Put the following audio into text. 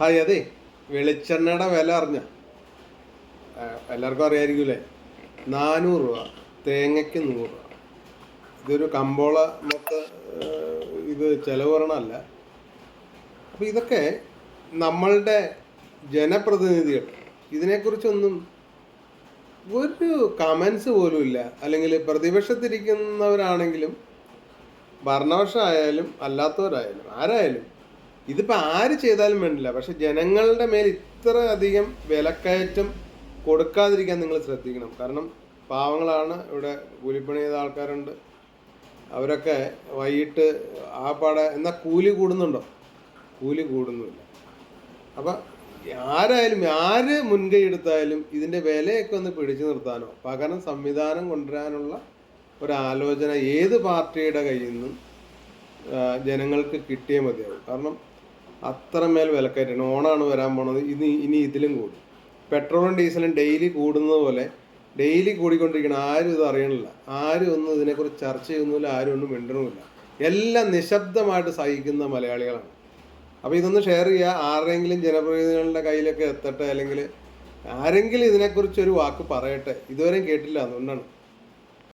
Hi അതെ. വെളിച്ചെണ്ണയുടെ വില അറിഞ്ഞ. എല്ലാവർക്കും അറിയായിരിക്കൂലേ നാനൂറ് രൂപ. തേങ്ങയ്ക്ക് നൂറ് രൂപ. ഇതൊരു കമ്പോള മൊത്ത ഇത് ചിലവ് വരണമല്ല അപ്പം ഇതൊക്കെ നമ്മളുടെ ജനപ്രതിനിധികൾ ഇതിനെക്കുറിച്ചൊന്നും ഒരു കമൻസ് പോലും ഇല്ല. അല്ലെങ്കിൽ പ്രതിപക്ഷത്തിരിക്കുന്നവരാണെങ്കിലും ഭരണപക്ഷമായാലും അല്ലാത്തവരായാലും ആരായാലും ഇതിപ്പോൾ ആര് ചെയ്താലും വേണ്ടില്ല. പക്ഷെ ജനങ്ങളുടെ മേൽ ഇത്ര അധികം വിലക്കയറ്റം കൊടുക്കാതിരിക്കാൻ നിങ്ങൾ ശ്രദ്ധിക്കണം. കാരണം പാവങ്ങളാണ് ഇവിടെ കൂലിപ്പണി ചെയ്ത ആൾക്കാരുണ്ട്. അവരൊക്കെ വൈകിട്ട് ആ പാടെ എന്നാൽ കൂലി കൂടുന്നുണ്ടോ? കൂലി കൂടുന്നുമില്ല. അപ്പം ആരായാലും ആര് മുൻകൈ എടുത്താലും ഇതിന്റെ വിലയൊക്കെ ഒന്ന് പിടിച്ചു നിർത്താനോ? പകരം സംവിധാനം കൊണ്ടുവരാനുള്ള ഒരു ആലോചന ഏത് പാർട്ടിയുടെ കയ്യിൽ നിന്നും ജനങ്ങൾക്ക് കിട്ടിയേ മതിയാവും. കാരണം അത്രമേൽ വിലക്കയറ്റാണ്. ഓണാണ് വരാൻ പോണത്. ഇനി ഇനി ഇതിലും കൂടും. പെട്രോളും ഡീസലും ഡെയിലി കൂടുന്നത് പോലെ ഡെയിലി കൂടിക്കൊണ്ടിരിക്കണം ആരും ഇത് അറിയണില്ല. ആരും ഒന്നും ഇതിനെക്കുറിച്ച് ചർച്ച ചെയ്യുന്നില്ല ആരും ഒന്നും മിണ്ടണമില്ല. എല്ലാം നിശബ്ദമായിട്ട് സഹിക്കുന്ന മലയാളികളാണ്. അപ്പോൾ ഇതൊന്ന് ഷെയർ ചെയ്യുക ആരെങ്കിലും ജനപ്രതിനിധികളുടെ കയ്യിലൊക്കെ എത്തട്ടെ അല്ലെങ്കിൽ ആരെങ്കിലും ഇതിനെക്കുറിച്ച് ഒരു വാക്ക് പറയട്ടെ. ഇതുവരെയും കേട്ടില്ല അതുകൊണ്ടാണ്.